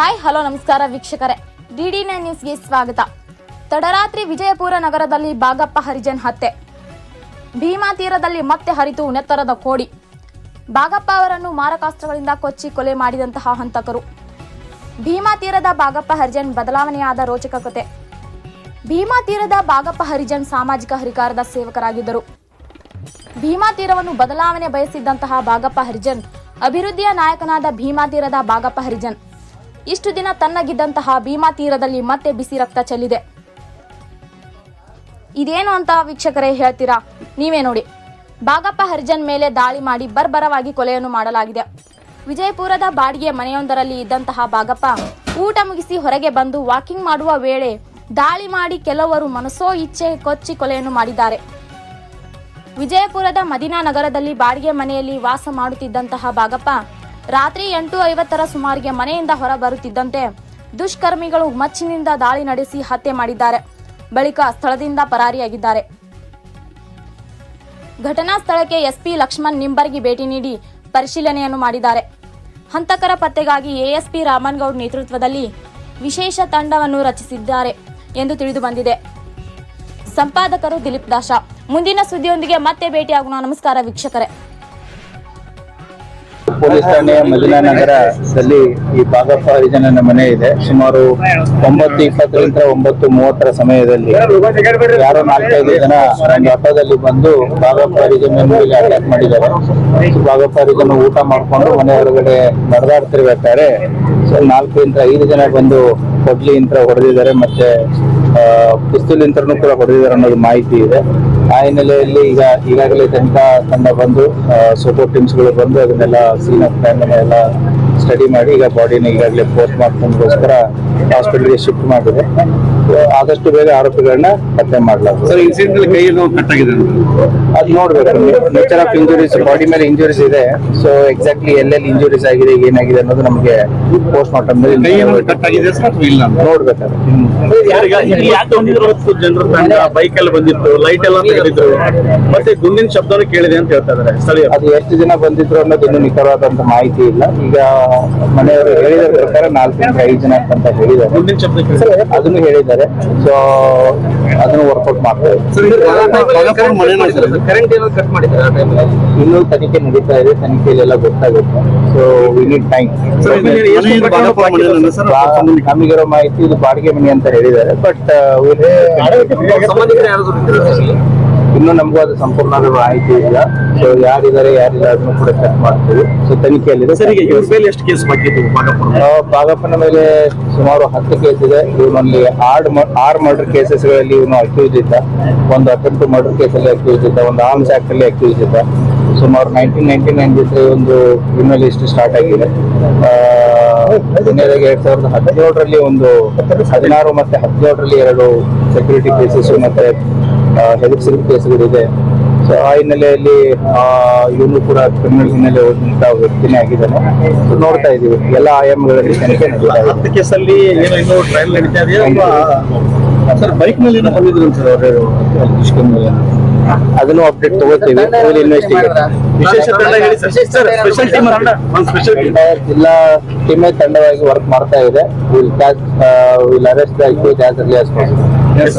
Hi, hello, ನಮಸ್ಕಾರ ವೀಕ್ಷಕರೇ. DD nine ನ್ಯೂಸ್ಗೆ ಸ್ವಾಗತ. ತಡರಾತ್ರಿ ವಿಜಯಪುರ ನಗರದಲ್ಲಿ ಬಾಗಪ್ಪ ಹರಿಜನ್ ಹತ್ಯೆ. ಭೀಮಾ ತೀರದಲ್ಲಿ ಮತ್ತೆ ಹರಿತು ನೆತ್ತರದ ಕೋಡಿ. ಬಾಗಪ್ಪ ಅವರನ್ನು ಮಾರಕಾಸ್ತ್ರಗಳಿಂದ ಕೊಚ್ಚಿ ಕೊಲೆ ಮಾಡಿದಂತಹ ಹಂತಕರು. ಭೀಮಾ ತೀರದ ಬಾಗಪ್ಪ ಹರಿಜನ್ ಬದಲಾವಣೆಯಾದ ರೋಚಕ ಕತೆ. ಭೀಮಾ ತೀರದ ಬಾಗಪ್ಪ ಹರಿಜನ್ ಸಾಮಾಜಿಕ ಹರಿಕಾರದ ಸೇವಕರಾಗಿದ್ದರು. ಭೀಮಾ ತೀರವನ್ನು ಬದಲಾವಣೆ ಬಯಸಿದ್ದಂತಹ ಬಾಗಪ್ಪ ಹರಿಜನ್ ಅಭಿವೃದ್ಧಿಯ ನಾಯಕನಾದ ಭೀಮಾ ತೀರದ ಬಾಗಪ್ಪ ಹರಿಜನ್. ಇಷ್ಟು ದಿನ ತನ್ನಗಿದ್ದಂತಹ ಭೀಮಾ ತೀರದಲ್ಲಿ ಮತ್ತೆ ಬಿಸಿ ರಕ್ತ ಚೆಲ್ಲಿದೆ. ಇದೇನು ಅಂತ ವೀಕ್ಷಕರೇ ಹೇಳ್ತೀರಾ? ನೀವೇ ನೋಡಿ. ಬಾಗಪ್ಪ ಹರಿಜನ್ ಮೇಲೆ ದಾಳಿ ಮಾಡಿ ಬರ್ಬರವಾಗಿ ಕೊಲೆಯನ್ನು ಮಾಡಲಾಗಿದೆ. ವಿಜಯಪುರದ ಬಾಡಿಗೆ ಮನೆಯೊಂದರಲ್ಲಿ ಇದ್ದಂತಹ ಬಾಗಪ್ಪ ಊಟ ಮುಗಿಸಿ ಹೊರಗೆ ಬಂದು ವಾಕಿಂಗ್ ಮಾಡುವ ವೇಳೆ ದಾಳಿ ಮಾಡಿ ಕೆಲವರು ಮನಸೋ ಇಚ್ಛೆ ಕೊಚ್ಚಿ ಕೊಲೆಯನ್ನು ಮಾಡಿದ್ದಾರೆ. ವಿಜಯಪುರದ ಮದಿನಾ ನಗರದಲ್ಲಿ ಬಾಡಿಗೆ ಮನೆಯಲ್ಲಿ ವಾಸ ಮಾಡುತ್ತಿದ್ದಂತಹ ಬಾಗಪ್ಪ ರಾತ್ರಿ ಎಂಟು ಐವತ್ತರ ಸುಮಾರಿಗೆ ಮನೆಯಿಂದ ಹೊರ ಬರುತ್ತಿದ್ದಂತೆ ದುಷ್ಕರ್ಮಿಗಳು ಮಚ್ಚಿನಿಂದ ದಾಳಿ ನಡೆಸಿ ಹತ್ಯೆ ಮಾಡಿದ್ದಾರೆ. ಬಳಿಕ ಸ್ಥಳದಿಂದ ಪರಾರಿಯಾಗಿದ್ದಾರೆ. ಘಟನಾ ಸ್ಥಳಕ್ಕೆ ಎಸ್ಪಿ ಲಕ್ಷ್ಮಣ್ ನಿಂಬರ್ಗಿ ಭೇಟಿ ನೀಡಿ ಪರಿಶೀಲನೆಯನ್ನು ಮಾಡಿದ್ದಾರೆ. ಹಂತಕರ ಪತ್ತೆಗಾಗಿ ಎಎಸ್ಪಿ ರಾಮನ್ಗೌಡ್ ನೇತೃತ್ವದಲ್ಲಿ ವಿಶೇಷ ತಂಡವನ್ನು ರಚಿಸಿದ್ದಾರೆ ಎಂದು ತಿಳಿದು ಬಂದಿದೆ. ಸಂಪಾದಕರು ದಿಲೀಪ್ ದಾಶ ಮುಂದಿನ ಸುದ್ದಿಯೊಂದಿಗೆ ಮತ್ತೆ ಭೇಟಿಯಾಗೋಣ. ನಮಸ್ಕಾರ ವೀಕ್ಷಕರೇ. ಪೊಲೀಸ್ ಠಾಣೆಯ ಮದಿನಾ ನಗರದಲ್ಲಿ ಈ ಬಾಗಪ್ಪ ಹರಿಜನನ ಮನೆ ಇದೆ. ಸುಮಾರು ಒಂಬತ್ತು ಇಪ್ಪತ್ತರಿಂದ ಒಂಬತ್ತು ಮೂವತ್ತರ ಸಮಯದಲ್ಲಿ ಯಾರೋ ನಾಲ್ಕೈದು ಜನ ಆಟೋದಲ್ಲಿ ಬಂದು ಭಾಗಪ್ಪ ಹರಿಜನ ಮೇಲೆ ಅಟ್ಯಾಕ್ ಮಾಡಿದ್ದಾರೆ. ಭಾಗಪ್ಪ ಹರಿಜನ ಊಟ ಮಾಡ್ಕೊಂಡು ಮನೆ ಹೊರಗಡೆ ನಡೆದಾಡ್ತಿರ್ಬೇಕಾದ್ರೆ ಸೊ, ನಾಲ್ಕರಿಂದ ಐದು ಜನ ಬಂದು ಕೊಡ್ಲಿ ಯಂತ್ರ ಹೊಡೆದಿದ್ದಾರೆ. ಮತ್ತೆ ಪಿಸ್ತೂಲ್ ಯಂತ್ರನೂ ಕೂಡ ಹೊಡೆದಿದ್ದಾರೆ ಅನ್ನೋದು ಮಾಹಿತಿ ಇದೆ. ಆ ಹಿನ್ನೆಲೆಯಲ್ಲಿ ಈಗ ಈಗಾಗಲೇ ತಂಡ ತಂಡ ಬಂದು ಸಪೋರ್ಟ್ ಟೀಮ್ಸ್ಗಳು ಬಂದು ಅದನ್ನೆಲ್ಲ ಸೀನ್ ಆಫ್ ಟೈಮ್ ಎಲ್ಲ ಸ್ಟಡಿ ಮಾಡಿ ಈಗ ಬಾಡಿನ ಈಗಾಗಲೇ ಪೋಸ್ಟ್ ಮಾರ್ಟಮ್ಗೋಸ್ಕರ ಹಾಸ್ಪಿಟಲ್ಗೆ ಶಿಫ್ಟ್ ಮಾಡಿದೆ. ಆದಷ್ಟು ಬೇಗ ಆರೋಪಿಗಳನ್ನ ಪತ್ತೆ ಮಾಡಲಾಗುತ್ತೆ ಸರ್ ಇನ್ಸಿಡೆಂಟ್ ಕೈ ಕಟ್ ಆಗಿದೆ ಅದು ನೋಡ್ಬೇಕು. ನೇಚರ್ ಆಫ್ ಇಂಜುರೀಸ್ ಬಾಡಿ ಮೇಲೆ ಇಂಜುರೀಸ್ ಇದೆ. ಸೊ ಎಕ್ಸಾಕ್ಟ್ಲಿ ಎಲ್ಲೆಲ್ಲಿ ಇಂಜುರೀಸ್ ಆಗಿದೆ ಏನಾಗಿದೆ ಅನ್ನೋದು ನಮಗೆ ಪೋಸ್ಟ್ ಮಾರ್ಟಮ್ ಇಲ್ಲ ನೋಡ್ಬೇಕಾದ್ರೆ. ಬೈಕ್ ಎಲ್ಲ ಬಂದಿತ್ತು ಲೈಟ್ ಎಲ್ಲ ತೆಗೆದಿದ್ರು? ಮತ್ತೆ ಗುಂಡಿನ ಶಬ್ದನೂ ಕೇಳಿದೆ ಅಂತ ಹೇಳ್ತಾ ಇದಾರೆ ಸ್ಥಳೀಯರು ಅದು ಎಷ್ಟು ಜನ ಬಂದಿದ್ರು ಅನ್ನೋದು ಇನ್ನೂ ನಿಖರವಾದಂತ ಮಾಹಿತಿ ಇಲ್ಲ. ಈಗ ಮನೆಯವರು ಹೇಳಿದ ಪ್ರಕಾರ ನಾಲ್ಕರಿಂದ ಐದು ಜನ ಅಂತ ಕೇಳಿದೆ ಅದನ್ನು ಹೇಳಿದ್ದಾರೆ. ಸೊ ಅದನ್ನು ವರ್ಕೌಟ್ ಮಾಡ್ತಾರೆ ಇದ್ದಾರೆ ಕರೆಂಟ್ ಏನೋ ಕಟ್ ಮಾಡಿದ್ದಾರೆ. ಆ ಟೈಮಲ್ಲಿ ಇನ್ನೂ ತನಿಖೆ ನಡೀತಾ ಇದೆ. ತನಿಖೆಯಲ್ಲೆಲ್ಲ ಗೊತ್ತಾಗುತ್ತೆ. So we need time? ನಮಗಿರೋ ಮಾಹಿತಿ ಇದು ಬಾಡಿಗೆ ಮನೆ ಅಂತ ಹೇಳಿದ್ದಾರೆ. ಬಟ್ ಇನ್ನೂ ನಮಗೂ ಅದು ಸಂಪೂರ್ಣ ಮಾಹಿತಿ ಇಲ್ಲ. ಸೊ ಯಾರಿದ್ದಾರೆ ಯಾರಿಲ್ಲ ಅದನ್ನು ಕೂಡ ಚೆಕ್ ಮಾಡ್ತೀವಿ. ಸೊ ತನಿಖೆಯಲ್ಲಿದೆ. ಸರ್ ಈಗ ಇವ್ರ ಮೇಲೆ ಎಷ್ಟು ಕೇಸ್ ಬಾಗಪ್ಪನ ಮೇಲೆ ಸುಮಾರು ಹತ್ತು ಕೇಸ್ ಇದೆ. ಇವನಲ್ಲಿ ಆರ್ ಆರ್ ಮರ್ಡರ್ ಕೇಸಸ್ಗಳಲ್ಲಿ ಇವನು ಅಕ್ಯೂಸ್ ಇದ್ದ. ಒಂದು ಅಟೆಂಪ್ಟ್ ಮರ್ಡರ್ ಕೇಸಲ್ಲಿ ಅಕ್ಯೂಸ್ ಇದ್ದ. ಒಂದು ಆರ್ಮ್ಸ್ ಆಕ್ಟ್ ಅಲ್ಲಿ ಅಕ್ಯೂಸ್ ಇದ್ದ. ಸುಮಾರು ನೈನ್ಟೀನ್ ನೈನ್ಟಿ ನೈನ್ ಜೊತೆ ಒಂದು ಕ್ರಿಮಿನಲ್ ಹಿಸ್ಟ್ರಿ ಸ್ಟಾರ್ಟ್ ಆಗಿದೆ. ಕೊನೆಯದಾಗಿ ಎರಡ್ ಸಾವಿರದ ಹದಿನೇಳರಲ್ಲಿ ಒಂದು ಹದಿನಾರು ಮತ್ತೆ ಹದಿನೇಳರಲ್ಲಿ ಎರಡು ಸೆಕ್ಯೂರಿಟಿ ಕೇಸಸ್ ಮತ್ತೆ ಹೆದರ್ಸಿದ ಕೇಸ್ಗಳಿದೆ ಸೊ ಆ ಹಿನ್ನೆಲೆಯಲ್ಲಿ ಇವನು ಕೂಡ ಕ್ರಿಮಿನಲ್ ಹಿನ್ನೆಲೆ ಹೋದಂತ ವ್ಯಕ್ತಿನೇ ಆಗಿದ್ದಾನೆ. ನೋಡ್ತಾ ಇದೀವಿ ಎಲ್ಲ ಆಯಾಮಗಳಲ್ಲಿ ತನಿಖೆ ನಡೀತಾ ಕೇಸಲ್ಲಿ ಏನೋ ಇನ್ನೂ ಟ್ರಯಲ್ ನಡೀತಾ ಇದೆಯಾ? ಸರ್ ಬೈಕ್ನಲ್ಲಿ ಏನೋ ಬಂದಿದ್ರು ಸರ್ ಅವರು? ಅದನ್ನು ಅಪ್ಡೇಟ್ ತಗೋತೀವಿ. ಇನ್ವೆಸ್ಟಿಗೇಟ್ ವಿಶೇಷ ತಂಡ ಹೇಳಿ ಸರ್. ಸರ್ ಸ್ಪೆಷಲ್ ಟೀಮ್ ಒಂದು ಸ್ಪೆಷಲ್ ಟೀಮ್ ಜಿಲ್ಲಾ ಟೀಮೇ ತಂಡವಾಗಿ ವರ್ಕ್ ಮಾಡ್ತಾ ಇದೆ. Will catch will arrest the catch possible